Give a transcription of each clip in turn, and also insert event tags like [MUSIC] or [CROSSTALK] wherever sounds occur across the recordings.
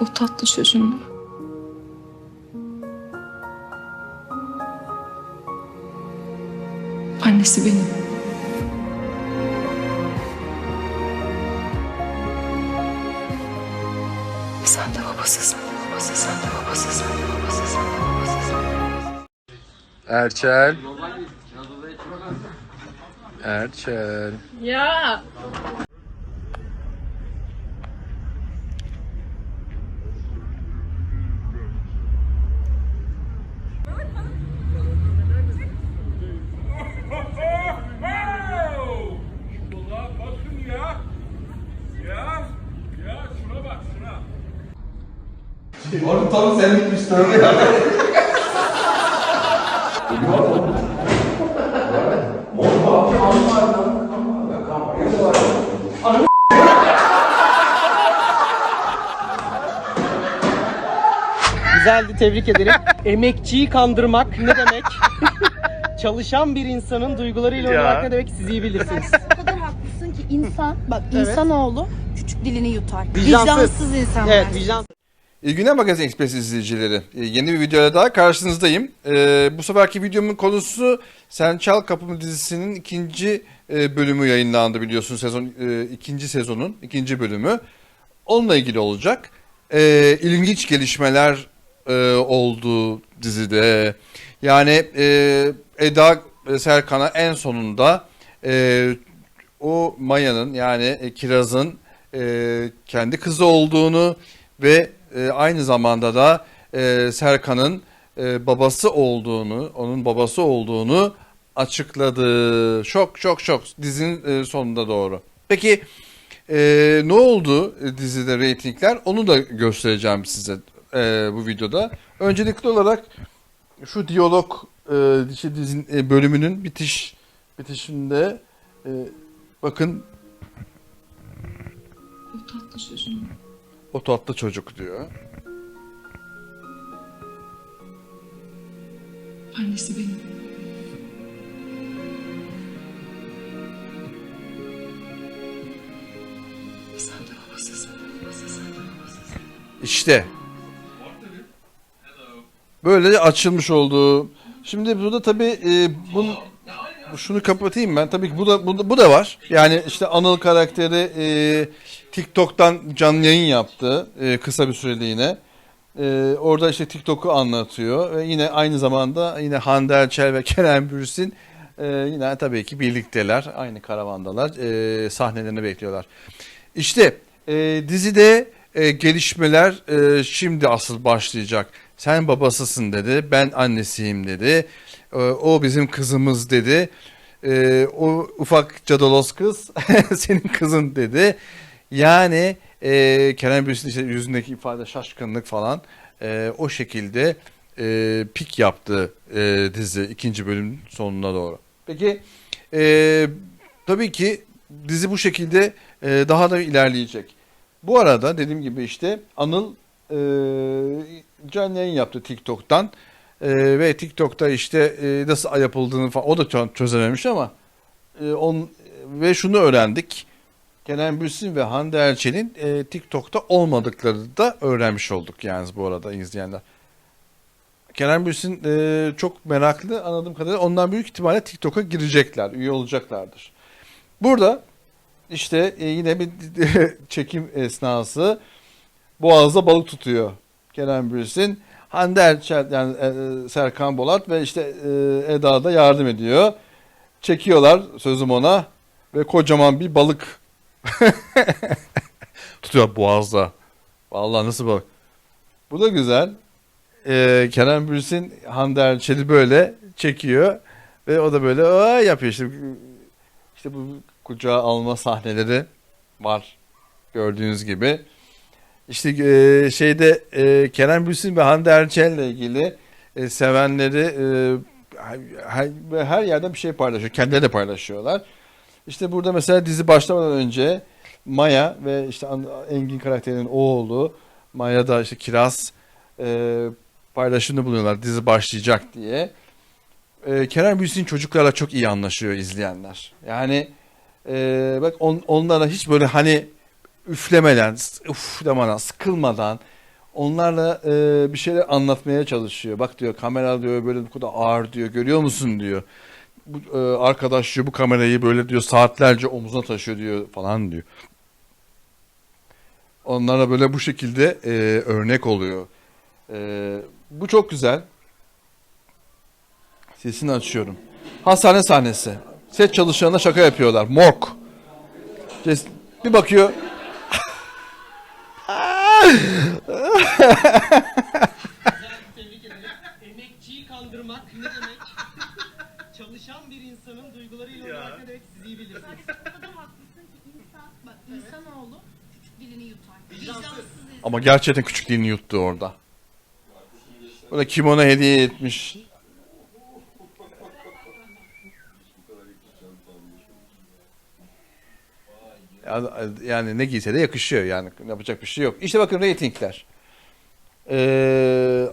O tatlı çocuğun. Annesi benim. Sen de babasısın. Babası sen de babası sen de babası sen de babası sen de. Erçel. Erçel. Ya. Şuna bakın ya. Ya. Ya şuna bak şuna. Oğlum tam senlikmiş tövbe ya. Güzeldi tebrik ederim. Emekçiyi kandırmak ne demek? [LAUGHS] Çalışan bir insanın duygularıyla Ya. oynamak ne demek siz iyi bilirsiniz. O kadar haklısın ki insan, bak insanoğlu küçük dilini yutar. Vicdansız. Vicdansız insanlar. Evet vicdan. İyi günler Magazin Express izleyicileri. Ee, Yeni bir videoyla daha karşınızdayım. Ee, bu seferki videomun konusu Sen Çal Kapımı dizisinin ikinci e, bölümü yayınlandı biliyorsun sezon e, ikinci sezonun ikinci bölümü. Onunla ilgili olacak. Ee, ilginç gelişmeler e, oldu dizide. Yani e, Eda Serkan'a en sonunda e, o Maya'nın yani e, Kiraz'ın e, kendi kızı olduğunu ve e, aynı zamanda da e, Serkan'ın e, babası olduğunu, onun babası olduğunu açıkladı. Şok şok şok dizinin e, sonunda doğru. Peki e, ne oldu dizide reytingler? Onu da göstereceğim size e, bu videoda. Öncelikli olarak şu diyalog e, işte dizinin e, bölümünün bitiş bitişinde e, bakın O tatlı çocuğun. O tatlı çocuk diyor. Annesi benim. Sen de babasısın. Babasısın. İşte. Böyle açılmış oldu. Şimdi burada tabii e, bunu şunu kapatayım ben. Tabii ki bu da bu da, bu da var. Yani işte Anıl karakteri e, TikTok'tan canlı yayın yaptı e, kısa bir süreliğine. E, orada işte TikTok'u anlatıyor. Ve yine aynı zamanda yine Hande Erçel ve Kerem Bürsin e, yine tabii ki birlikteler. Aynı karavandalar. E, sahnelerini bekliyorlar. İşte e, dizide e, gelişmeler e, şimdi asıl başlayacak. Sen babasısın dedi, ben annesiyim dedi. E, o bizim kızımız dedi. E, o ufak cadalos kız [LAUGHS] senin kızın dedi. Yani e, Kerem Bürsin işte yüzündeki ifade şaşkınlık falan e, o şekilde e, pik yaptı e, dizi ikinci bölüm sonuna doğru. Peki e, tabii ki dizi bu şekilde e, daha da ilerleyecek. Bu arada dediğim gibi işte Anıl e, canlı yayın yaptı TikTok'tan E, ve TikTok'ta işte e, nasıl yapıldığını falan o da çö- çözememiş ama e, on, ve şunu öğrendik. Kenan Bürsin ve Hande Erçel'in e, TikTok'ta olmadıklarını da öğrenmiş olduk yani bu arada izleyenler. Kenan Bürsin e, çok meraklı anladığım kadarıyla ondan büyük ihtimalle TikTok'a girecekler, üye olacaklardır. Burada işte e, yine bir [LAUGHS] çekim esnası Boğaz'da balık tutuyor Kenan Bürsin. Hande Erçel yani e, Serkan Bolat ve işte e, Eda da yardım ediyor. Çekiyorlar sözüm ona ve kocaman bir balık [LAUGHS] tutuyor Boğaz'da. Vallahi nasıl balık. Bu da güzel. E, Kenan Bürsin Hande Erçel'i böyle çekiyor ve o da böyle "Aa!" yapıyor işte. İşte bu kucağa alma sahneleri var gördüğünüz gibi. İşte e, şeyde e, Kenan Bürsin ve Hande Erçel'le ilgili e, sevenleri e, her, her yerde bir şey paylaşıyor. Kendileri de paylaşıyorlar. İşte burada mesela dizi başlamadan önce Maya ve işte Engin karakterinin oğlu Maya da işte Kiraz e, paylaşımda bulunuyorlar dizi başlayacak diye. E, Kenan Bürsin çocuklarla çok iyi anlaşıyor izleyenler. Yani e, bak on, onlara hiç böyle hani üflemeden, uf demeden, sıkılmadan onlarla e, bir şeyler anlatmaya çalışıyor. Bak diyor kamera diyor böyle bu kadar ağır diyor. Görüyor musun diyor. Bu, e, arkadaş diyor bu kamerayı böyle diyor saatlerce omuzuna taşıyor diyor falan diyor. Onlara böyle bu şekilde e, örnek oluyor. E, bu çok güzel. Sesini açıyorum. Hastane sahnesi. Set çalışanına şaka yapıyorlar. Ces- Bir bakıyor. Tebrik ederim. Emekçiyi kandırmak ne demek? Çalışan bir insanın duygularıyla oynamak ne demek siz iyi bilirsiniz. Haklısın ki insan, bak insanoğlu küçük dilini yutar. Vicdansız Ama gerçekten küçük dilini yuttu orada. Böyle kimono hediye etmiş. Yani ne giyse de yakışıyor yani yapacak bir şey yok. İşte bakın reytingler. Ee,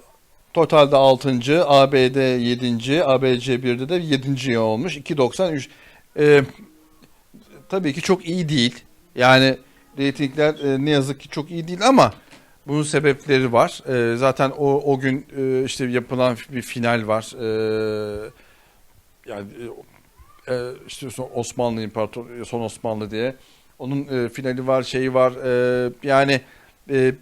totalde 6. ABD 7. ABC 1'de de 7. olmuş. 2.93. Ee, tabii ki çok iyi değil. Yani reytingler e, ne yazık ki çok iyi değil ama bunun sebepleri var. E, zaten o o gün e, işte yapılan bir final var. E, yani e, işte son Osmanlı İmparator son Osmanlı diye. Onun e, finali var, şeyi var. E, yani e,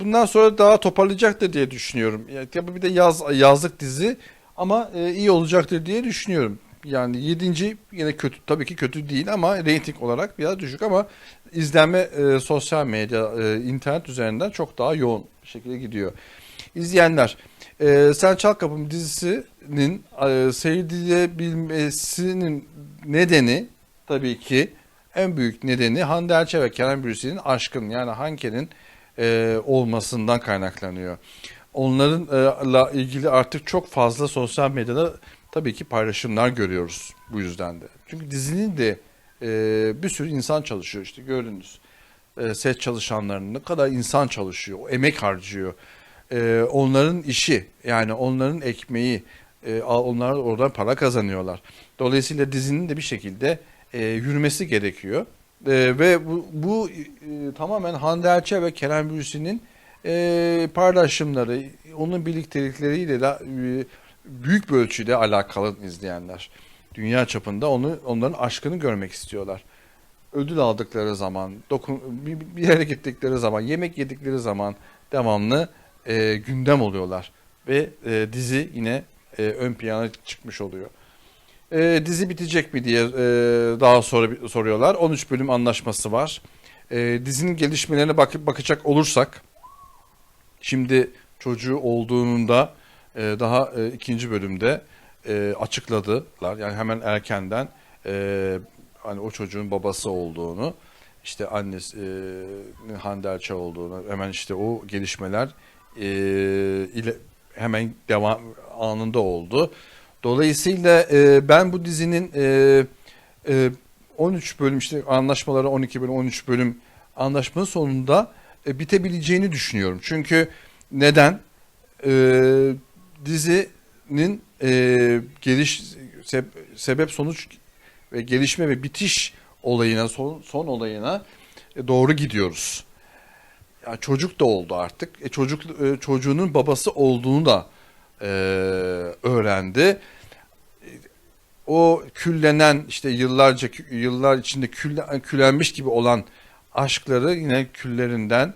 bundan sonra daha toparlayacaktır diye düşünüyorum. Ya, tabii bir de yaz yazlık dizi ama e, iyi olacaktır diye düşünüyorum. Yani 7. yine kötü tabii ki kötü değil ama reyting olarak biraz düşük ama izlenme e, sosyal medya, e, internet üzerinden çok daha yoğun şekilde gidiyor. İzleyenler, e, Sen Çal Kapım dizisinin e, seyredilebilmesinin nedeni tabii ki en büyük nedeni Hande Erçel ve Kerem Bürsin'in aşkın yani Hanke'nin e, olmasından kaynaklanıyor. Onlarınla ilgili artık çok fazla sosyal medyada tabii ki paylaşımlar görüyoruz bu yüzden de. Çünkü dizinin de e, bir sürü insan çalışıyor işte gördünüz. E, set çalışanlarının ne kadar insan çalışıyor, emek harcıyor. E, onların işi yani onların ekmeği, e, onlar oradan para kazanıyorlar. Dolayısıyla dizinin de bir şekilde e, yürümesi gerekiyor. E, ve bu, bu e, tamamen Hande Erçel ve Kerem Bürsin'in e, paylaşımları, onun birliktelikleriyle de e, büyük bir ölçüde alakalı izleyenler. Dünya çapında onu onların aşkını görmek istiyorlar. Ödül aldıkları zaman, dokun, bir, bir yere gittikleri zaman, yemek yedikleri zaman devamlı e, gündem oluyorlar. Ve e, dizi yine e, ön plana çıkmış oluyor. E, dizi bitecek mi diye e, daha sonra soruyorlar. 13 bölüm anlaşması var. E, dizinin gelişmelerine bak bakacak olursak, şimdi çocuğu olduğunda e, daha e, ikinci bölümde e, açıkladılar. Yani hemen erkenden e, hani o çocuğun babası olduğunu, işte annesi e, Hande Erçel olduğunu, hemen işte o gelişmeler e, ile hemen devam anında oldu. Dolayısıyla e, ben bu dizinin e, e, 13 bölüm işte anlaşmaları 12 bölüm 13 bölüm anlaşmanın sonunda e, bitebileceğini düşünüyorum. Çünkü neden? E, dizinin e, geliş se- sebep sonuç ve gelişme ve bitiş olayına son, son olayına e, doğru gidiyoruz. Ya çocuk da oldu artık. E, çocuk e, çocuğunun babası olduğunu da e, öğrendi. O küllenen işte yıllarca yıllar içinde külle, küllenmiş gibi olan aşkları yine küllerinden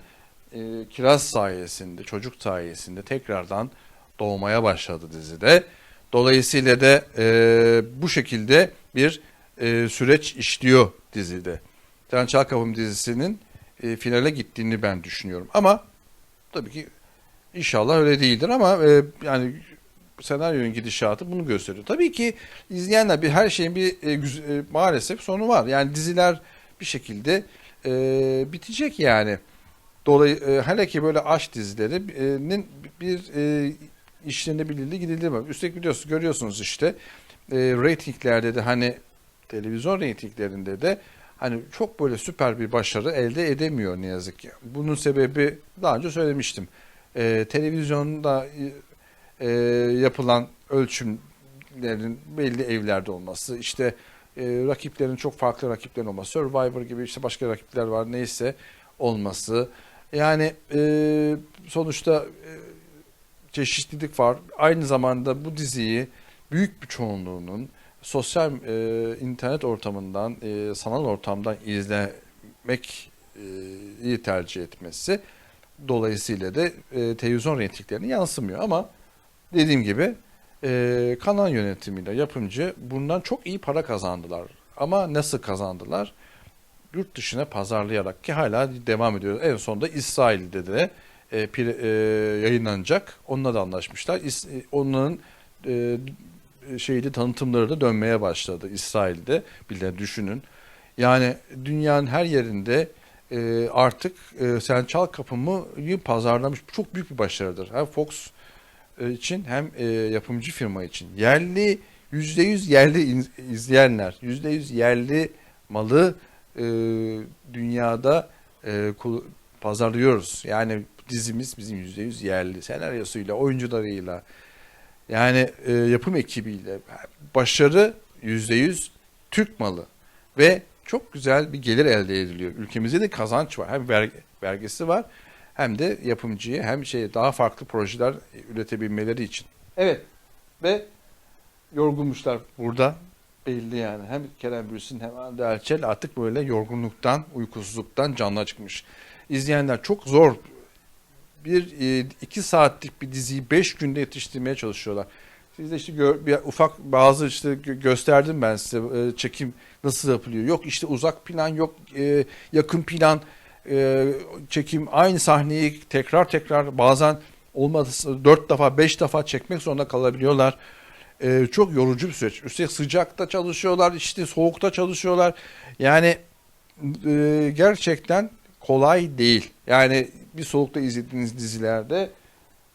e, kiraz sayesinde, çocuk sayesinde tekrardan doğmaya başladı dizide. Dolayısıyla da e, bu şekilde bir e, süreç işliyor dizide. Can Çalkapım dizisinin e, finale gittiğini ben düşünüyorum. Ama tabii ki inşallah öyle değildir ama e, yani senaryonun gidişatı bunu gösteriyor. Tabii ki izleyenler bir her şeyin bir e, e, maalesef sonu var. Yani diziler bir şekilde e, bitecek yani. Dolayı e, hele ki böyle aşk dizilerinin bir e, işlenebilirliği gidildi Üstelik biliyorsunuz görüyorsunuz işte e, reytinglerde de hani televizyon reytinglerinde de hani çok böyle süper bir başarı elde edemiyor ne yazık ki. Bunun sebebi daha önce söylemiştim. E, televizyonda e, yapılan ölçümlerin belli evlerde olması, işte e, rakiplerin çok farklı rakiplerin olması, Survivor gibi işte başka rakipler var neyse olması, Yani e, sonuçta e, çeşitlilik var. Aynı zamanda bu diziyi büyük bir çoğunluğunun sosyal e, internet ortamından, e, sanal ortamdan izlemek e, tercih etmesi dolayısıyla da e, televizyon reytinglerine yansımıyor ama dediğim gibi e, kanal yönetimiyle yapımcı bundan çok iyi para kazandılar. Ama nasıl kazandılar? Yurt dışına pazarlayarak ki hala devam ediyor. En sonunda İsrail'de de e, pir- e, yayınlanacak. Onunla da anlaşmışlar. İs- e, onların e, şeydi tanıtımları da dönmeye başladı İsrail'de. Bir de düşünün. Yani dünyanın her yerinde e, artık e, Sen Çal Kapımı pazarlamış. Çok büyük bir başarıdır. Hem Fox için hem e, yapımcı firma için. Yerli %100 yerli izleyenler, %100 yerli malı e, dünyada e, pazarlıyoruz. Yani dizimiz bizim %100 yerli senaryosuyla, oyuncularıyla, yani e, yapım ekibiyle başarı %100 Türk malı ve çok güzel bir gelir elde ediliyor. Ülkemizde de kazanç var. Hem vergi, vergisi var hem de yapımcıya hem şey daha farklı projeler üretebilmeleri için. Evet ve yorgunmuşlar burada belli yani. Hem Kerem Bürsin hem Hande Erçel artık böyle yorgunluktan, uykusuzluktan canına çıkmış. İzleyenler çok zor bir e, iki saatlik bir diziyi beş günde yetiştirmeye çalışıyorlar. Siz de işte gö- bir ufak bazı işte gö- gösterdim ben size e, çekim nasıl yapılıyor. Yok işte uzak plan, yok e, yakın plan, e, çekim aynı sahneyi tekrar tekrar bazen olmadı dört defa beş defa çekmek zorunda kalabiliyorlar. E, çok yorucu bir süreç. Üstelik sıcakta çalışıyorlar, işte soğukta çalışıyorlar. Yani e, gerçekten kolay değil. Yani bir soğukta izlediğiniz dizilerde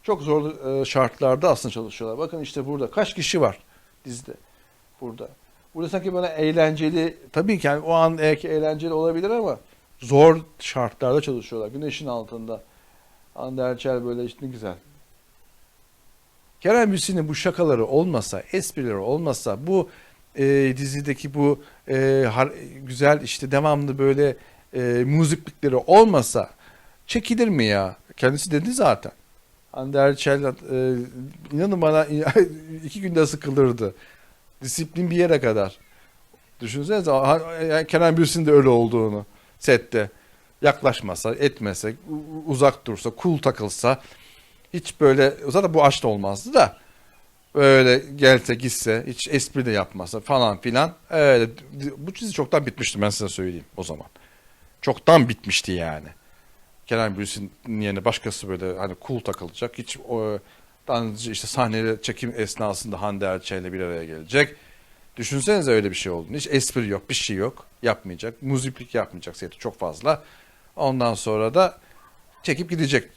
çok zor e, şartlarda aslında çalışıyorlar. Bakın işte burada kaç kişi var dizide burada. Burada sanki böyle eğlenceli, tabii ki yani o an eğlenceli olabilir ama zor şartlarda çalışıyorlar. Güneşin altında. Hande Erçel böyle işte ne güzel. Kerem Bürsin'in bu şakaları olmasa, esprileri olmasa, bu e, dizideki bu e, har- güzel işte devamlı böyle e, muziplikleri olmasa çekilir mi ya? Kendisi dedi zaten. Hande Erçel e, inanın bana [LAUGHS] iki günde sıkılırdı. Disiplin bir yere kadar. Düşünsenize Kenan Bürsin de öyle olduğunu sette. Yaklaşmasa, etmese, uzak dursa, cool takılsa hiç böyle zaten bu aşk olmazdı da böyle gelse gitse hiç espri de yapmasa falan filan öyle, bu dizi çoktan bitmişti ben size söyleyeyim o zaman. Çoktan bitmişti yani. Kenan Bürsin'in yerine başkası böyle hani cool takılacak. Hiç o işte sahnede çekim esnasında Hande Erçel'le bir araya gelecek. Düşünsenize öyle bir şey olduğunu. Hiç espri yok, bir şey yok. Yapmayacak. Muziplik yapmayacak seti çok fazla. Ondan sonra da çekip gidecek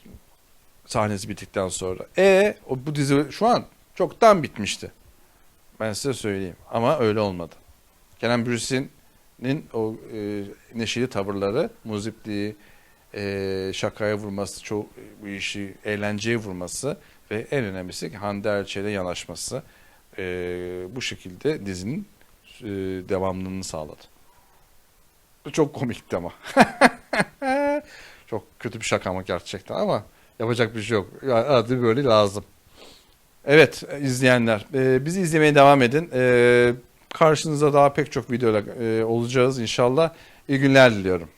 sahnesi bittikten sonra. E o bu dizi şu an çoktan bitmişti. Ben size söyleyeyim. Ama öyle olmadı. Kenan Bürsin'in o e, neşeli tavırları, muzipliği, e, şakaya vurması, çok bu işi eğlenceye vurması ve en önemlisi Hande Erçel'e yanaşması e, bu şekilde dizinin e, devamlılığını sağladı. Çok komikti ama. [LAUGHS] çok kötü bir şaka ama gerçekten ama yapacak bir şey yok. Adı böyle lazım. Evet izleyenler e, bizi izlemeye devam edin. E, karşınızda daha pek çok videoyla e, olacağız inşallah. İyi günler diliyorum.